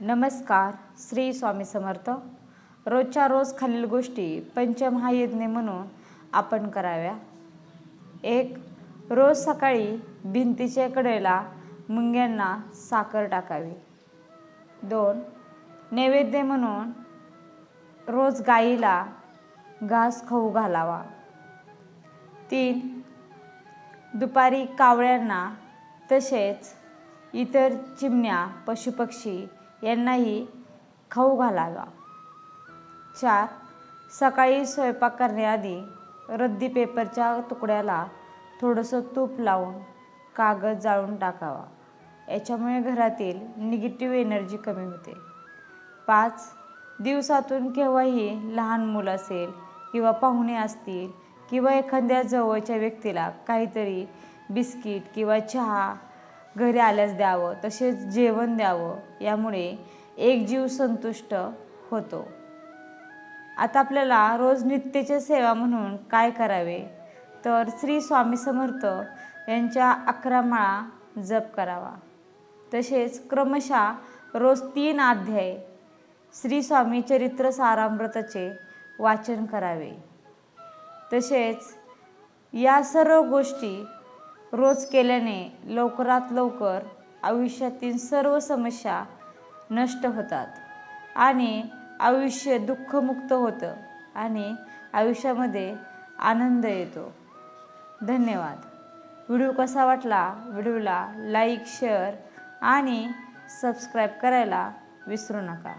नमस्कार श्री स्वामी समर्थ. रोजच्या रोज खालील गोष्टी पंचमहायज्ञ म्हणून आपण कराव्या. एक रोज सकाळी भिंतीच्या कडेला मुंग्यांना साखर टाकावी. दोन नैवेद्य म्हणून रोज गाईला घास खाऊ घालावा. तीन दुपारी कावळ्यांना तसेच इतर चिमण्या पशुपक्षी यांनाही खाऊ घालावा. चार सकाळी स्वयंपाक करण्याआधी रद्दी पेपरच्या तुकड्याला थोडंसं तूप लावून कागद जाळून टाकावा. याच्यामुळे घरातील निगेटिव्ह एनर्जी कमी होते. पाच दिवसातून केव्हाही लहान मुलं असेल किंवा पाहुणे असतील किंवा एखाद्या जवळच्या व्यक्तीला काहीतरी बिस्किट किंवा चहा घरी आल्यास द्यावं तसेच जेवण द्यावं यामुळे एक जीव संतुष्ट होतो. आता आपल्याला रोज नित्यच्या सेवा म्हणून काय करावे? तर श्री स्वामी समर्थ यांच्या अकरा माळा जप करावा. तसेच क्रमशः रोज तीन अध्याय श्री स्वामी चरित्र सारामृताचे वाचन करावे. तसेच या सर्व गोष्टी रोज केल्याने लवकरात लवकर आयुष्यातील सर्व समस्या नष्ट होतात आणि आयुष्य दुःखमुक्त होतं आणि आयुष्यामध्ये आनंद येतो. धन्यवाद. व्हिडिओ कसा वाटला व्हिडिओला लाईक शेअर आणि सबस्क्राईब करायला विसरू नका.